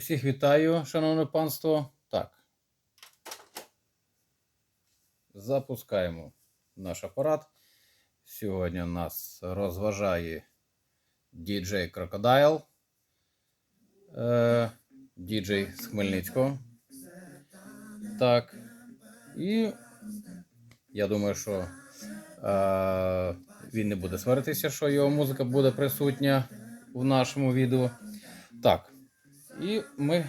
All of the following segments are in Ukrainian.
Усіх вітаю, шановне панство. Так. Запускаємо наш апарат. Сьогодні нас розважає DJ. Е, DJ з Хмельницького. Так. І я думаю, що е, він не буде сваритися, що його музика буде присутня в нашому відео. Так. І ми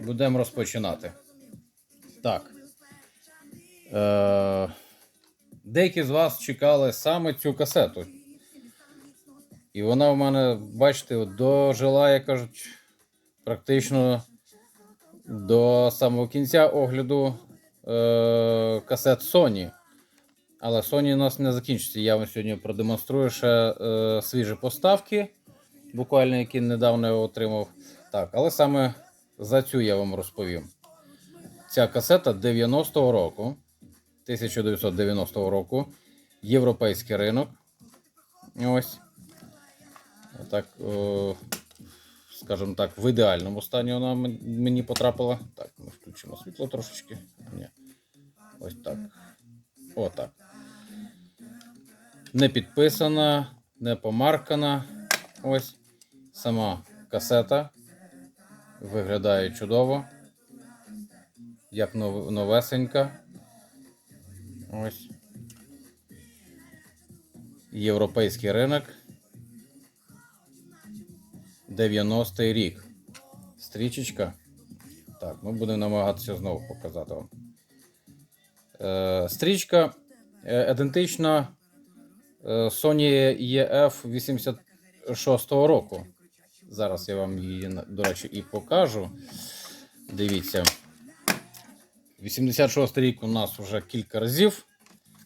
будемо розпочинати. Так. Е, деякі з вас чекали саме цю касету. І вона в мене, бачите, дожила, як кажуть, практично до самого кінця огляду е, касет Sony. Але Sony у нас не закінчиться. Я вам сьогодні продемонструю ще е, свіжі поставки, буквально які недавно я отримав. Так, але саме за цю я вам розповім. Ця касета 90-го року, 1990 року, європейський ринок. Ось. Так, о, скажімо так, в ідеальному стані вона мені потрапила. Так, ми включимо світло трошечки. Ні. Ось так. Отак. Не підписана, не помаркана. Ось. Сама касета. Виглядає чудово. Як нов- новесенька. Ось. Європейський ринок. 90-й рік. Стрічечка. Так, ми будемо намагатися знову показати вам. Е, стрічка е, ідентична е, Sony EF 86 року. Зараз я вам її, до речі, і покажу. Дивіться. 86 рік у нас вже кілька разів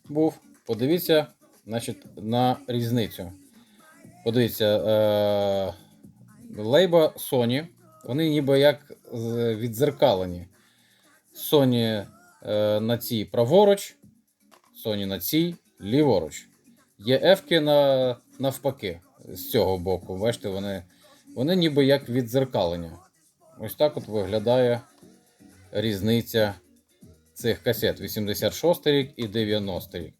був. Подивіться, значить, на різницю. Подивіться, е- лейба Sony, вони ніби як віддзеркалені. Sony е- на цій праворуч, Sony на цій ліворуч. Є F-ки на, навпаки, з цього боку. Бачите, вони, вони ніби як віддзеркалення. Ось так от виглядає різниця цих касет 86 рік і 90 рік.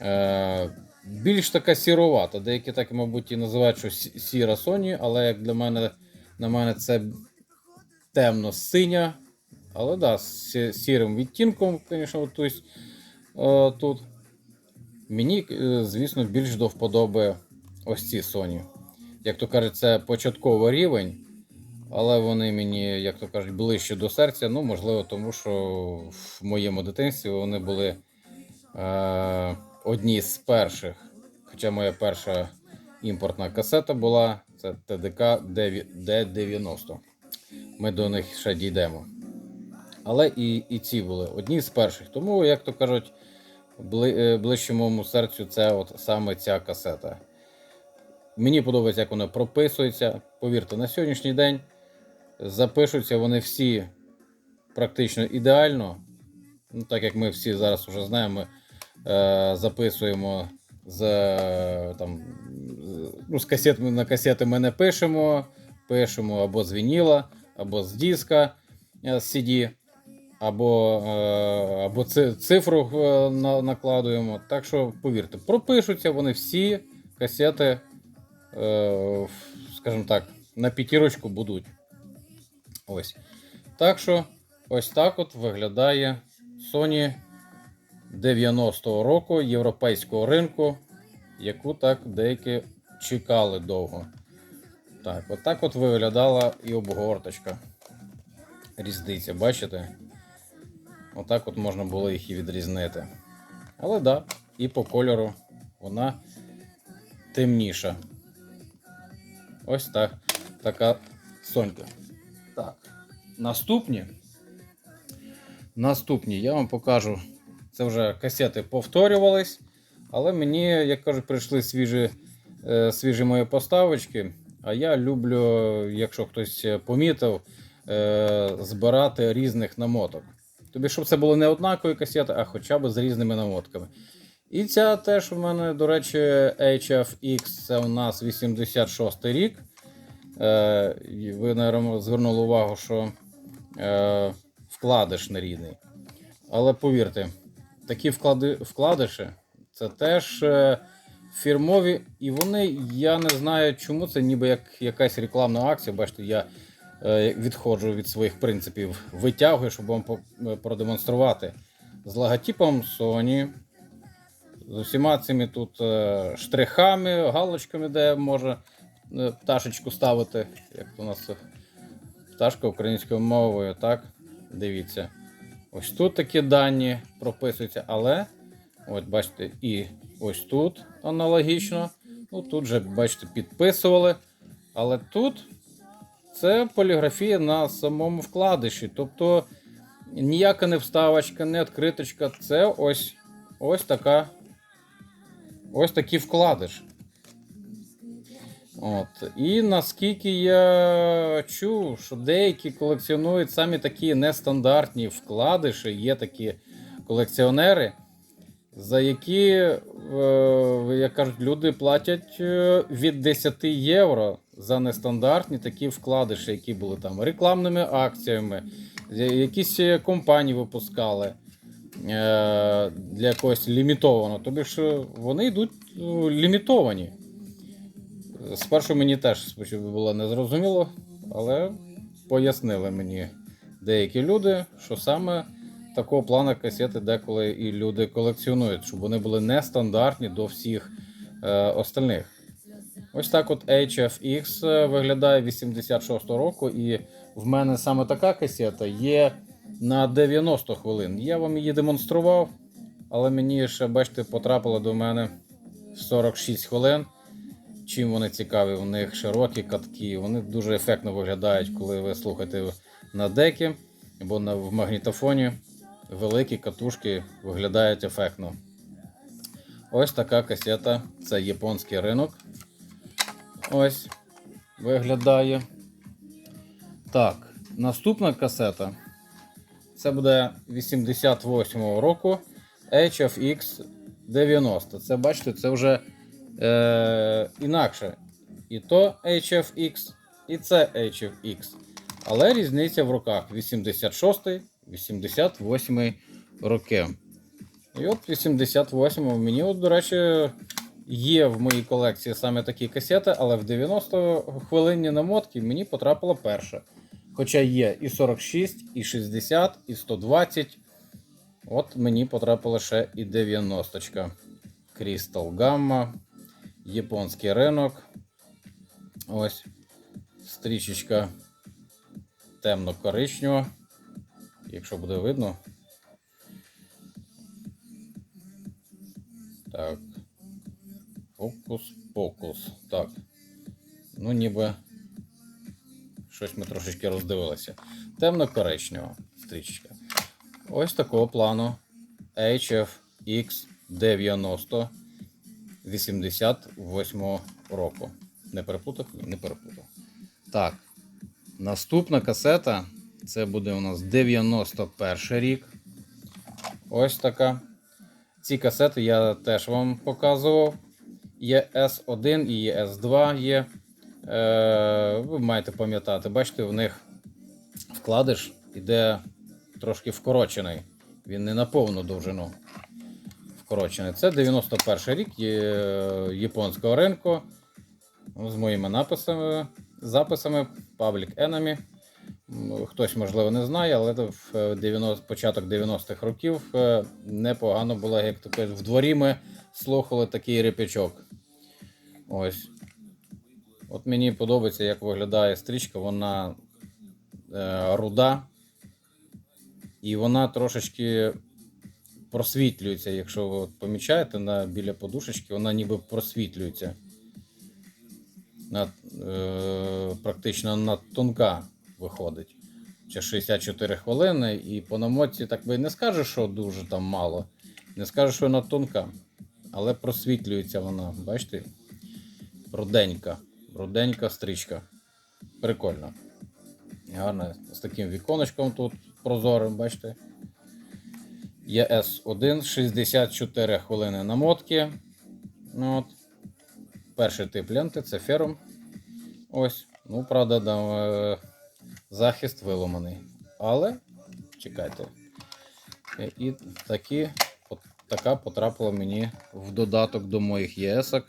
Е, більш така сіровата. Деякі так, мабуть, і називають, що сіра Sony, але як для мене, на мене це темно-синя. Але да, з сірим відтінком, звісно, е, тут. Мені, е, звісно, більш до вподоби ось ці Sony. Як то кажуть, це початковий рівень, але вони мені, як то кажуть, ближче до серця. Ну, можливо, тому що в моєму дитинстві вони були е, одні з перших. Хоча моя перша імпортна касета була це ТДК D90. Ми до них ще дійдемо. Але і, і ці були одні з перших. Тому, як то кажуть, бли, е, ближче серцю це от саме ця касета. Мені подобається, як вона прописується. Повірте, на сьогоднішній день запишуться вони всі практично ідеально. Ну, так як ми всі зараз вже знаємо, е, записуємо з, е, там, ну, з касет, на касети ми не пишемо, пишемо або з вініла, або з диска е, з CD, або, е, або цифру накладуємо. Так що, повірте, пропишуться вони всі касети, скажімо так, на п'ятірочку будуть. Ось. Так що, ось так от виглядає Sony 90-го року європейського ринку, яку так деякі чекали довго. Так, от от виглядала і обгорточка. Різниця, бачите? Отак от можна було їх і відрізнити. Але да, і по кольору вона темніша. Ось так. Така сонька. Так. Наступні. Наступні я вам покажу. Це вже касети повторювались. Але мені, як кажуть, прийшли свіжі, е, свіжі мої поставочки. А я люблю, якщо хтось помітив, е, збирати різних намоток. Тобі, щоб це були не однакові касети, а хоча б з різними намотками. І ця теж у мене, до речі, HFX, це у нас 86 рік. Е, ви, мабуть, звернули увагу, що е, вкладиш нерідний. Але повірте, такі вклади, вкладиші це теж е, фірмові, і вони, я не знаю, чому це ніби як якась рекламна акція. Бачите, я е, відходжу від своїх принципів, витягую, щоб вам е, продемонструвати. З логотипом Sony, з усіма цими тут е, штрихами, галочками, де може е, пташечку ставити, як у нас пташка українською мовою, так? Дивіться. Ось тут такі дані прописуються, але от бачите, і ось тут аналогічно. Ну тут же, бачите, підписували. Але тут це поліграфія на самому вкладиші. Тобто ніяка не вставочка, не відкриточка. Це ось, ось така. Ось такий вкладиш. От. І наскільки я чув, що деякі колекціонують самі такі нестандартні вкладиші, є такі колекціонери, за які, е, як кажуть, люди платять е, від 10 євро за нестандартні такі вкладиші, які були там рекламними акціями, якісь е, компанії випускали для якогось лімітованого. Тобі ж вони йдуть е, лімітовані. Спершу мені теж було незрозуміло, але пояснили мені деякі люди, що саме такого плану касети деколи і люди колекціонують, щоб вони були нестандартні до всіх е, остальних. Ось так от HFX е, виглядає 86 року, і в мене саме така касета є на 90 хвилин. Я вам її демонстрував, але мені ще, бачите, потрапила до мене 46 хвилин. Чим вони цікаві? У них широкі катки, вони дуже ефектно виглядають, коли ви слухаєте на декі або на, в магнітофоні. Великі катушки виглядають ефектно. Ось така касета. Це японський ринок. Ось виглядає. Так, наступна касета. Це буде 88-го року HFX 90. Це бачите, це вже е, інакше. І то HFX, і це HFX. Але різниця в роках 86 88 роки. І от 88-му мені, от, до речі, є в моїй колекції саме такі касети, але в 90 хвилинні намотки мені потрапила перша. Хоча є і 46, і 60, і 120. От мені потрапила ще і 90. Crystal Gamma, японський ринок. Ось стрічечка темно-коричнева. Якщо буде видно. Так. Фокус-покус. Так. Ну, ніби щось ми трошечки роздивилися. Темно-коричнева стрічка. Ось такого плану HFX 90 88 року. Не перепутав? Ні, не перепутав. Так. Наступна касета. Це буде у нас 91 рік. Ось така. Ці касети я теж вам показував. Є S1 і є S2 є. Е, ви маєте пам'ятати, бачите, в них вкладиш іде трошки вкорочений. Він не на повну довжину вкорочений. Це 91 рік японського ринку. Ну, З моїми написами, записами Public Enemy. Хтось, можливо, не знає, але в 90, початок 90-х років е, непогано було, як кажуть, в дворі ми слухали такий репічок. Ось. От мені подобається, як виглядає стрічка, вона е, руда. І вона трошечки просвітлюється, якщо ви от помічаєте на, біля подушечки, вона ніби просвітлюється. На, е, практично на тонка виходить. Ще 64 хвилини, і по намотці так би не скажеш, що дуже там мало. Не скажеш, що вона тонка. Але просвітлюється вона, бачите? Руденька. Руденька стрічка. Прикольно. Гарно. З таким віконечком тут прозорим, бачите? Є S1, 64 хвилини намотки. Ну, от. Перший тип ленти це ферум. Ось. Ну, правда, да, е, захист виламаний. Але чекайте. Е, І такі, така потрапила мені в додаток до моїх ЄСок.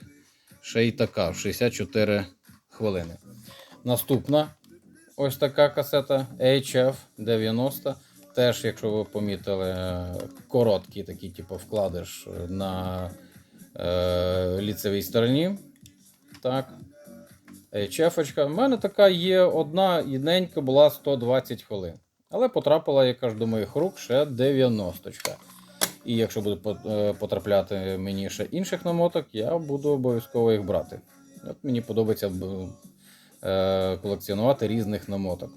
Ще й така в 64 хвилини. Наступна ось така касета HF 90. Теж, якщо ви помітили, е, короткий такий, типу, вкладиш на е, ліцевій стороні. Так. HF. У мене така є одна єдненька була 120 хвилин. Але потрапила, я кажу, до моїх рук ще 90. І якщо буде е, потрапляти мені ще інших намоток, я буду обов'язково їх брати. От мені подобається е, колекціонувати різних намоток.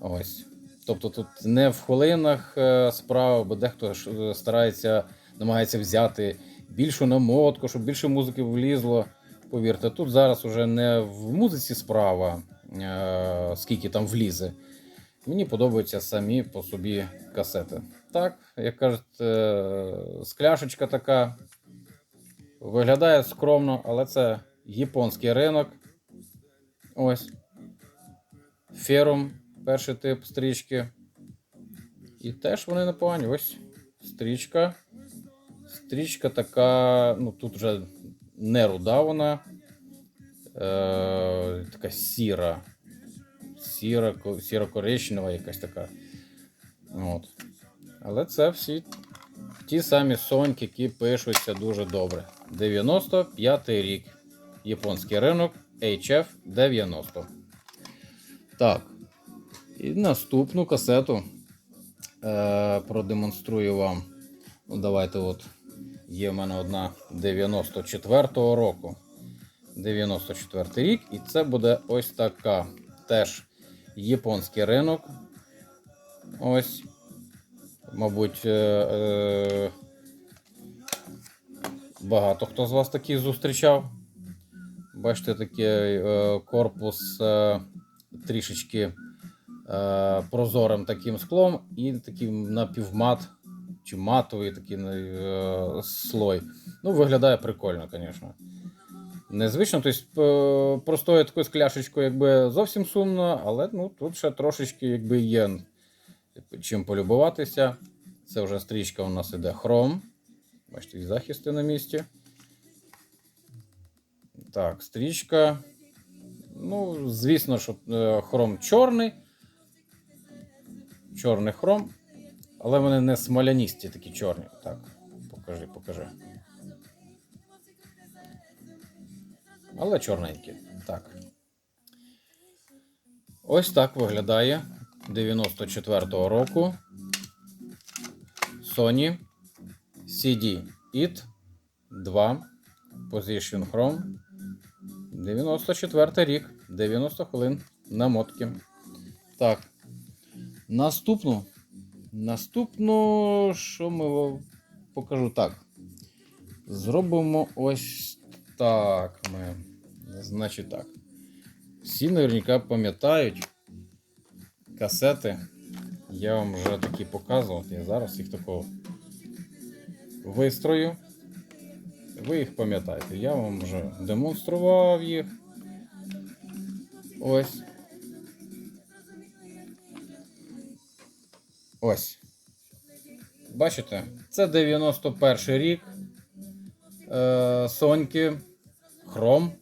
Ось. Тобто тут не в хвилинах е, справа, бо дехто старається, намагається взяти більшу намотку, щоб більше музики влізло. Повірте, тут зараз уже не в музиці справа, скільки там влізе. Мені подобаються самі по собі касети. Так, як кажуть, е, скляшечка така. Виглядає скромно, але це японський ринок. Ось. Ферум, перший тип стрічки. І теж вони непогані. Ось стрічка. Стрічка така, ну тут вже не руда вона. Е, така сіра. Сіра, сіро коричнева якась така. От. Але це всі ті самі соньки, які пишуться дуже добре. 95 рік. Японський ринок HF 90. Так. І наступну касету е, продемонструю вам. Ну, давайте от. Є в мене одна 94-го року. 94 рік, і це буде ось така. Теж японський ринок. Ось. Мабуть, е, е, багато хто з вас такий зустрічав. Бачите, такий е, корпус трішечки прозорим таким склом і таким напівмат чи матовий такий слой. Ну, виглядає прикольно, звісно. Незвично, тобто простою такою скляшечкою якби зовсім сумно, але ну, тут ще трошечки якби є чим полюбуватися. Це вже стрічка у нас іде хром. Бачите, і захисти на місці. Так, стрічка. Ну, звісно, що е, хром чорний. Чорний хром. Але вони не смоляністі такі чорні. Так, покажи, покажи. Але чорненькі. Так. Ось так виглядає 94-го року Sony CD IT 2 Position Chrome 94 рік, 90 хвилин намотки. Так. Наступну. Наступну, що ми вам покажу так. Зробимо ось так. Ми. Значить так. Всі наверняка пам'ятають касети. Я вам вже такі показував. Я зараз їх такого вистрою. Ви їх пам'ятаєте. Я вам вже демонстрував їх. Ось. Ось. Бачите? Це 91 рік. Е, Соньки. Хром.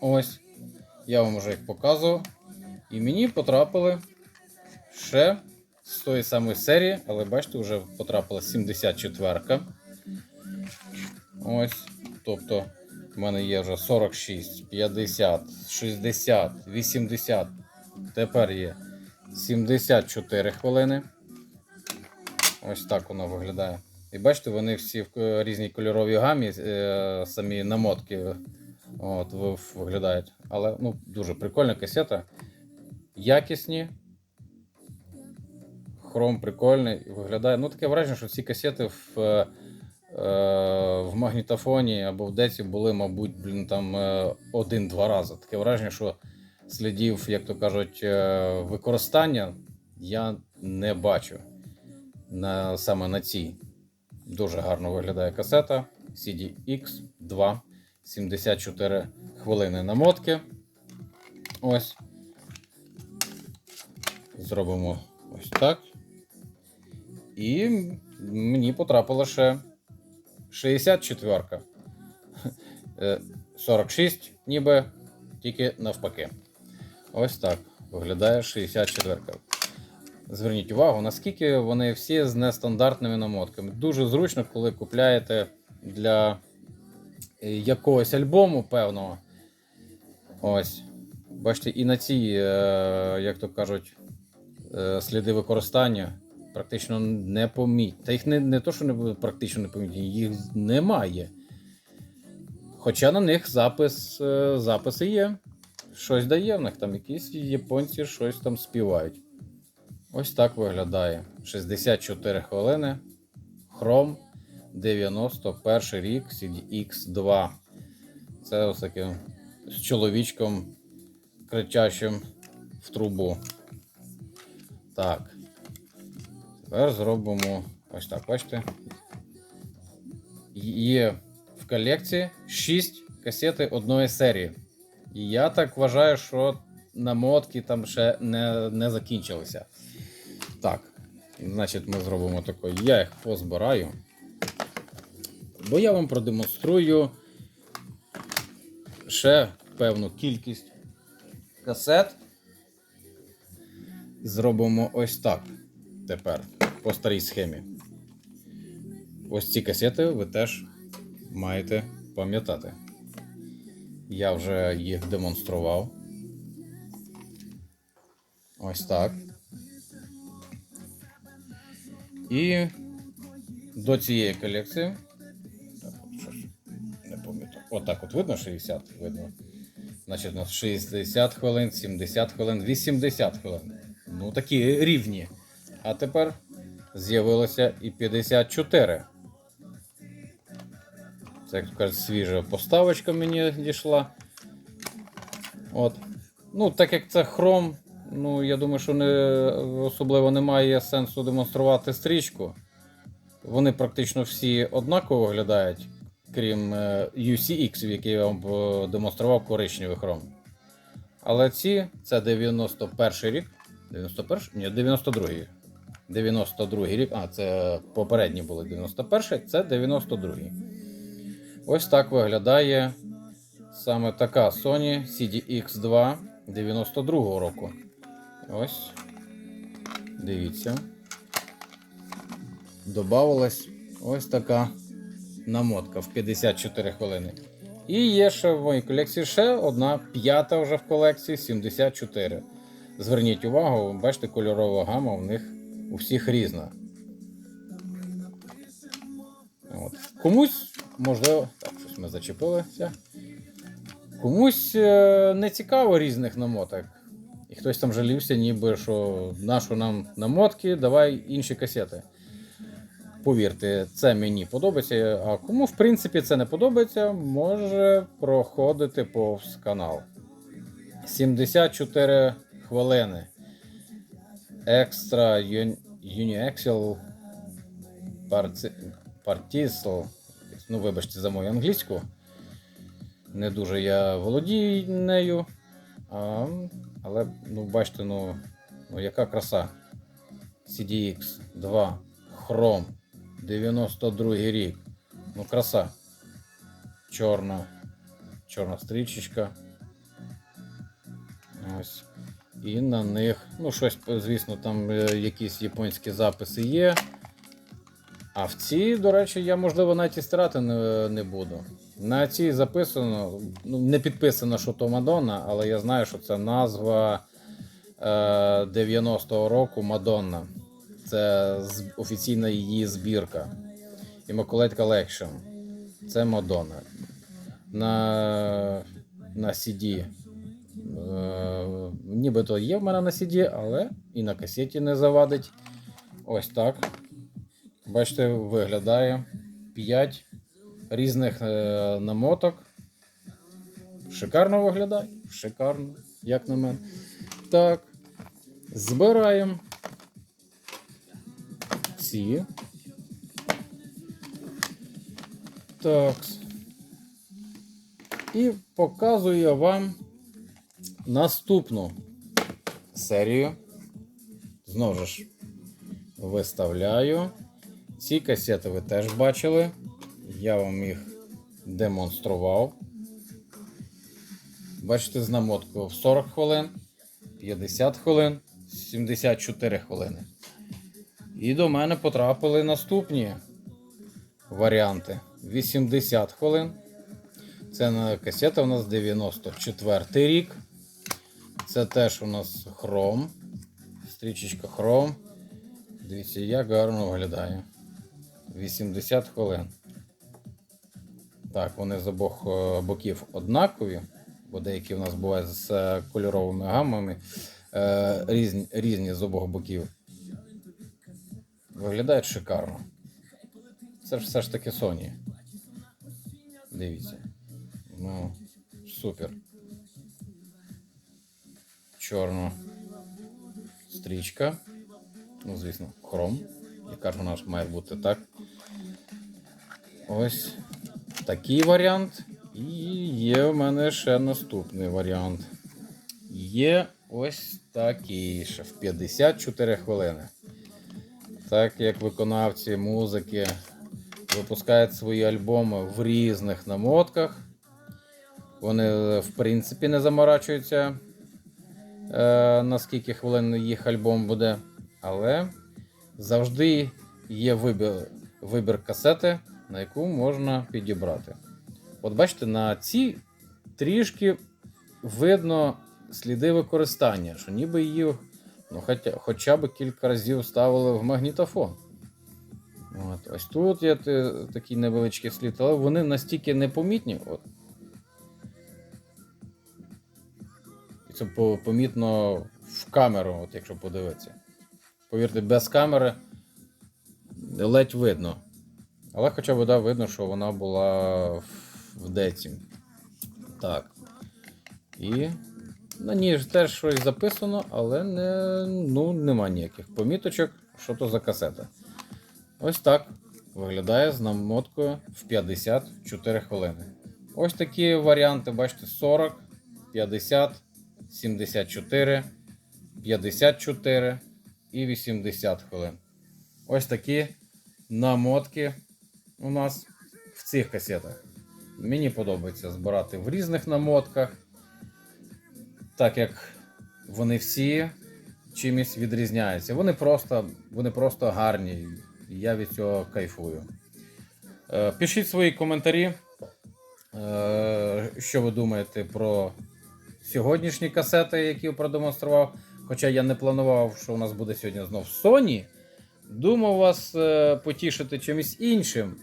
Ось. Я вам вже їх показував. І мені потрапили ще з тої самої серії, але бачите, вже потрапила 74-ка. Ось. Тобто, в мене є вже 46, 50, 60, 80. Тепер є 74 хвилини. Ось так воно виглядає. І бачите, вони всі в е, різній кольоровій гамі, е, самі намотки от, виглядають. Але ну, дуже прикольна касета. Якісні. Хром прикольний. Виглядає. Ну, таке враження, що ці касети в, е, е, в магнітофоні або в деці були, мабуть, блін, там е, один-два рази. Таке враження, що слідів, як то кажуть, е, використання я не бачу на, саме на цій. Дуже гарно виглядає касета CDX 2 74 хвилини намотки. Ось. Зробимо ось так. І мені потрапило ще 64. Е, 46, ніби тільки навпаки. Ось так виглядає 64. Зверніть увагу, наскільки вони всі з нестандартними намотками. Дуже зручно, коли купляєте для е, якогось альбому певного. Ось. Бачите, і на цій, е, як то кажуть, е, сліди використання практично не помітні. Та їх не, не то, що не практично не помітні, їх немає. Хоча на них запис, е, записи є. Щось дає в них там якісь японці щось там співають. Ось так виглядає. 64 хвилини. Chrome 91 рік CDX2. Це ось таким з чоловічком кричащим в трубу. Так. Тепер зробимо ось так, бачите. Є в колекції 6 касети одної серії. І я так вважаю, що намотки там ще не, не закінчилися. Так, значить, ми зробимо таке. Я їх позбираю. Бо я вам продемонструю ще певну кількість касет. Зробимо ось так. Тепер по старій схемі. Ось ці касети ви теж маєте пам'ятати. Я вже їх демонстрував. Ось так. І до цієї колекції. Так, от щось не пам'ятаю. Отак от видно 60, видно. Значить, у нас 60 хвилин, 70 хвилин, 80 хвилин. Ну, такі рівні. А тепер з'явилося і 54. Це, як кажуть, свіжа поставочка мені дійшла. От. Ну, так як це хром, ну, я думаю, що не, особливо немає сенсу демонструвати стрічку. Вони практично всі однаково виглядають, крім е, UCX, який я вам е, демонстрував коричневий хром. Але ці це 91 рік. 91? Ні, 92-й. 92-й рік. А, це попередні були 91-й, це 92-й. Ось так виглядає саме така Sony CDX2 92 року. Ось. Дивіться. Добавилась ось така намотка в 54 хвилини. І є ще в моїй колекції ще одна п'ята вже в колекції 74. Зверніть увагу, бачите, кольорова гама у них у всіх різна. От. Комусь, можливо, так, щось ми зачепилися. Комусь е, не цікаво різних намоток. І хтось там жалівся, ніби що нашу нам намотки, давай інші касети. Повірте, це мені подобається. А кому, в принципі, це не подобається, може проходити повз канал. 74 хвилини. Екстра Uniaxial Partisal. Ну, вибачте за мою англійську. Не дуже я володію нею. А, але, ну, бачите, ну, ну яка краса. CDX 2 Chrome 92 рік. Ну, краса. Чорна. Чорна стрічечка. Ось. І на них, ну, щось, звісно, там е, якісь японські записи є. А в цій, до речі, я, можливо, навіть і стирати не, не буду. На цій записано, ну, не підписано, що то Мадонна, але я знаю, що це назва е, 90-го року Мадонна. Це офіційна її збірка. Immaculate Collection. Це Мадонна. На, на CD. Е, нібито є в мене на CD, але і на касеті не завадить. Ось так. Бачите, виглядає 5 різних е, намоток. Шикарно виглядає. Шикарно, як на мене. Так. Збираємо ці. Так. І показую вам наступну серію. Знову ж виставляю. Ці касети ви теж бачили. Я вам їх демонстрував. Бачите, з намоткою в 40 хвилин, 50 хвилин, 74 хвилини. І до мене потрапили наступні варіанти: 80 хвилин. Це на касета у нас 94 рік. Це теж у нас хром. Стрічечка хром. Дивіться, як гарно виглядає. 80 хвилин. Так, вони з обох е, боків однакові, бо деякі в нас бувають з е, кольоровими гаммами е, різні, різні з обох боків. Виглядають шикарно. Це ж все ж таки Sony. Дивіться. Ну, супер. Чорна стрічка. Ну, звісно, хром. Яка ж вона ж має бути так. Ось такий варіант. І є в мене ще наступний варіант. Є ось такий ще в 54 хвилини. Так як виконавці музики випускають свої альбоми в різних намотках. Вони, в принципі, не заморачуються, е, на скільки хвилин їх альбом буде. Але завжди є вибір, вибір касети, на яку можна підібрати. От бачите, на цій трішки видно сліди використання, що ніби її ну, хоча, хоча б кілька разів ставили в магнітофон. От, ось тут є такий невеличкий слід, але вони настільки непомітні. От. Це помітно в камеру, от якщо подивитися. Повірте, без камери ледь видно. Але хоча б да, видно, що вона була в- деці. Так. І на ній теж щось записано, але не, ну, нема ніяких поміточок, що то за касета. Ось так виглядає з намоткою в 54 хвилини. Ось такі варіанти, бачите, 40, 50, 74, 54 і 80 хвилин. Ось такі намотки у нас в цих касетах. Мені подобається збирати в різних намотках, так як вони всі чимось відрізняються. Вони просто, вони просто гарні. Я від цього кайфую. Е, Пишіть свої коментарі, е, що ви думаєте про сьогоднішні касети, які продемонстрував. Хоча я не планував, що у нас буде сьогодні знов Sony. Думав вас е, потішити чимось іншим.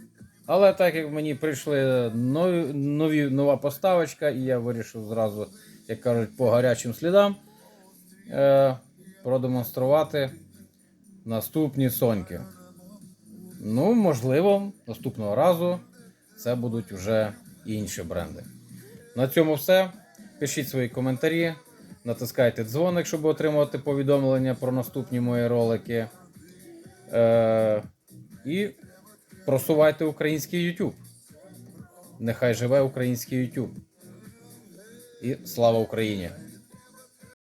Але так як мені прийшли нові, нові, нова поставочка, і я вирішив зразу, як кажуть, по гарячим слідам е, продемонструвати наступні соньки. Ну, можливо, наступного разу це будуть вже інші бренди. На цьому все. Пишіть свої коментарі, натискайте дзвоник, щоб отримувати повідомлення про наступні мої ролики. Е, і просувайте український YouTube. Нехай живе український YouTube. І слава Україні!